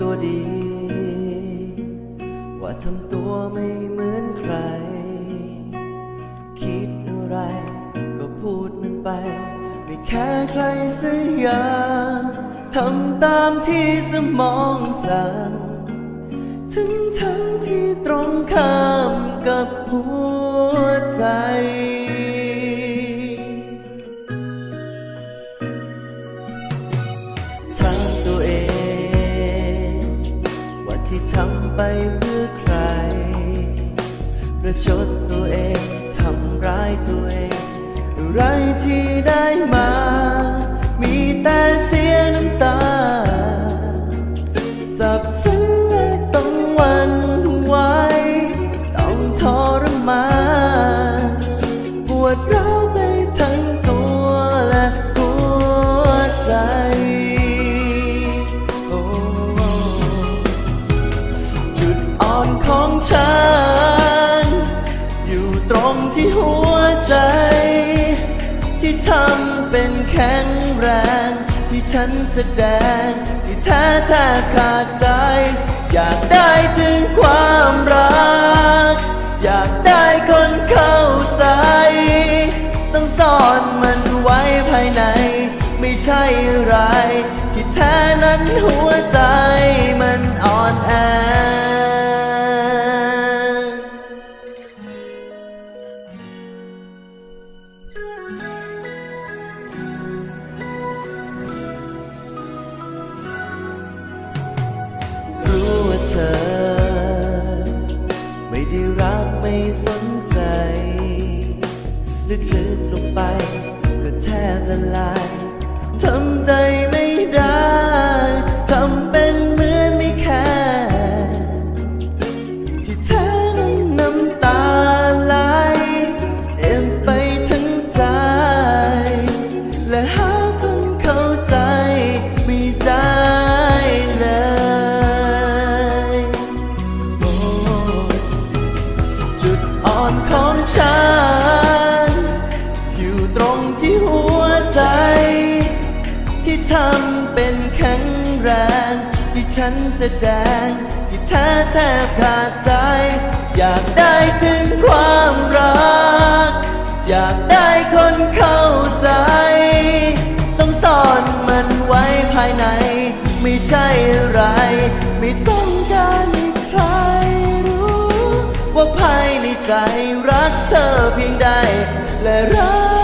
ตัวดี ว่าทำตัวไม่เหมือนใคร คิดอะไรก็พูดมันไป ไม่แค่ใครสักอย่างทำตามที่สมองสั่งถึงทั้งที่ตรงข้ามกับหัวใจ ที่ทำไปเพื่อใคร ประชดตัวเอง ทำร้ายตัวเอง อะไรที่ได้มา ฉัน อยู่ตรงที่หัวใจ ที่ทำเป็นแข็งแรง ที่ฉันแสดง ที่แท้แทบขาดใจ อยากได้ถึงความรัก อยากได้คนเข้าใจ ต้องซ่อนมันไว้ภายใน ไม่ใช่อะไร ที่แท้นั้นหัวใจ สนใจ ลึกๆลงไป ก็แทบละลายทำใจไม่ได้ทำเป็นเหมือนไม่แค่ที่แท้ ที่ทำเป็นแข็งแรงที่ฉันแสดง ที่แท้แทบขาดใจ อยากได้ถึงความรัก อยากได้คนเข้าใจ ต้องซ่อนมันไว้ภายใน ไม่ใช่อะไร ไม่ต้องการให้ใครรู้ ว่าภายในใจรักเธอเพียงใดและรัก